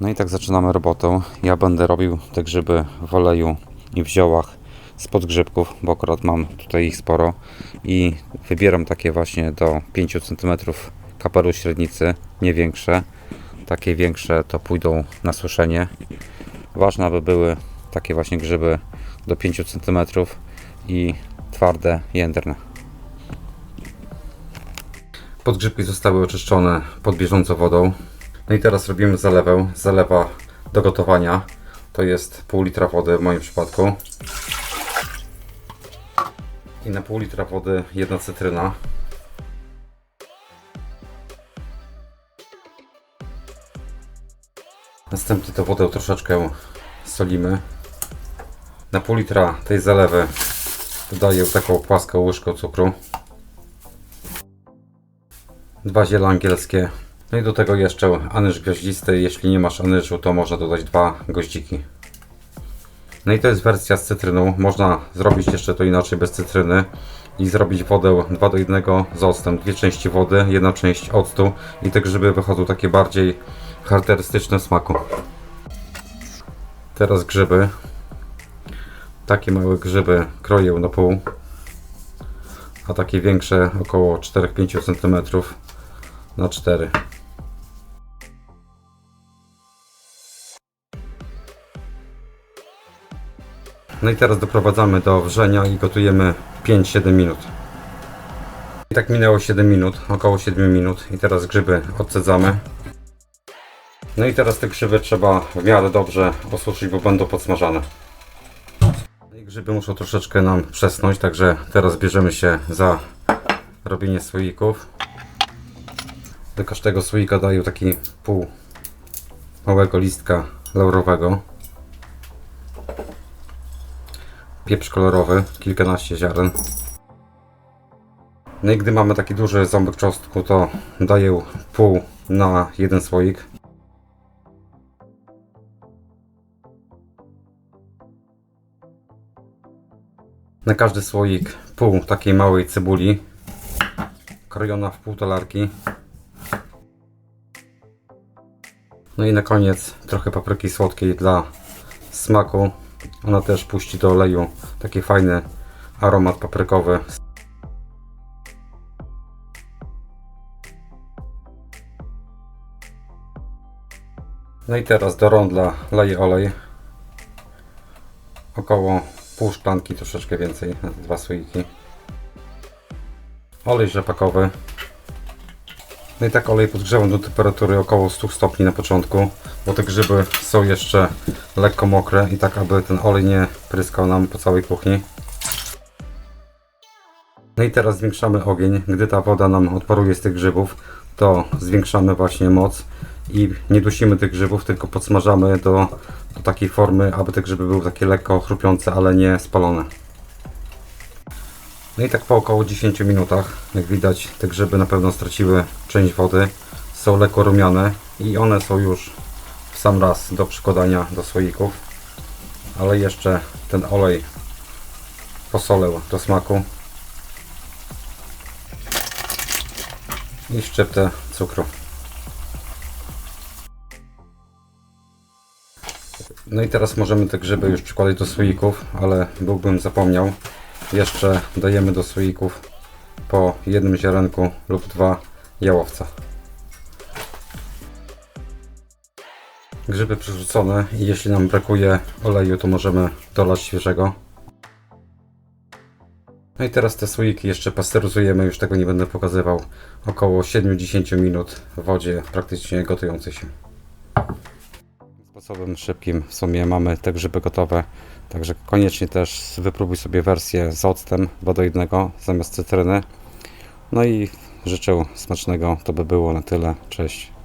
No i tak zaczynamy robotę. Ja będę robił te grzyby w oleju i w ziołach z podgrzybków, bo akurat mam tutaj ich sporo i wybieram takie właśnie do 5 cm kaperu średnicy, nie większe. Takie większe to pójdą na suszenie. Ważne, aby były takie właśnie grzyby do 5 cm i twarde, jędrne. Podgrzybki zostały oczyszczone pod bieżącą wodą. No i teraz robimy zalewę. Zalewa do gotowania. To jest pół litra wody w moim przypadku. I na pół litra wody jedna cytryna. Następnie tę wodę troszeczkę solimy. Na pół litra tej zalewy dodaję taką płaską łyżkę cukru. Dwa ziele angielskie. No i do tego jeszcze anyż gwoździsty. Jeśli nie masz anyżu, to można dodać dwa goździki. No i to jest wersja z cytryną. Można zrobić jeszcze to inaczej bez cytryny i zrobić wodę 2 do 1 z octem. Dwie części wody, jedna część octu i te grzyby wychodzą takie bardziej charakterystyczne w smaku. Teraz grzyby. Takie małe grzyby kroję na pół, a takie większe około 4-5 cm na 4. No i teraz doprowadzamy do wrzenia i gotujemy 5-7 minut. I tak minęło 7 minut, około 7 minut i teraz grzyby odcedzamy. No i teraz te grzyby trzeba w miarę dobrze osuszyć, bo będą podsmażane. No grzyby muszą troszeczkę nam przesnąć, także teraz bierzemy się za robienie słoików. Do każdego słoika daję taki pół małego listka laurowego. Pieprz kolorowy, kilkanaście ziaren. No i gdy mamy taki duży ząbek czosnku, to daję pół na jeden słoik. Na każdy słoik pół takiej małej cebuli, krojona w pół talarki. No i na koniec trochę papryki słodkiej dla smaku. Ona też puści do oleju taki fajny aromat paprykowy. No i teraz do rondla leję olej. Około pół szklanki, troszeczkę więcej, na dwa słoiki. Olej rzepakowy. No i tak olej podgrzewam do temperatury około 100 stopni na początku, bo te grzyby są jeszcze lekko mokre i tak aby ten olej nie pryskał nam po całej kuchni. No i teraz zwiększamy ogień. Gdy ta woda nam odparuje z tych grzybów, to zwiększamy właśnie moc i nie dusimy tych grzybów, tylko podsmażamy do, do takiej formy, aby te grzyby były takie lekko chrupiące, ale nie spalone. No i tak po około 10 minutach, jak widać, te grzyby na pewno straciły część wody, są lekko rumiane i one są już w sam raz do przykładania do słoików, ale jeszcze ten olej posolę do smaku i szczyptę cukru. No i teraz możemy te grzyby już przykładać do słoików, ale byłbym zapomniał. Jeszcze dajemy do słoików po jednym ziarenku lub dwa jałowca. Grzyby przerzucone i jeśli nam brakuje oleju, to możemy dolać świeżego. No i teraz te słoiki jeszcze pasteryzujemy, już tego nie będę pokazywał. Około 7-10 minut w wodzie praktycznie gotującej się. Sposobem szybkim w sumie mamy te grzyby gotowe. Także koniecznie też wypróbuj sobie wersję z octem 2 do 1 zamiast cytryny. No i życzę smacznego. To by było na tyle. Cześć.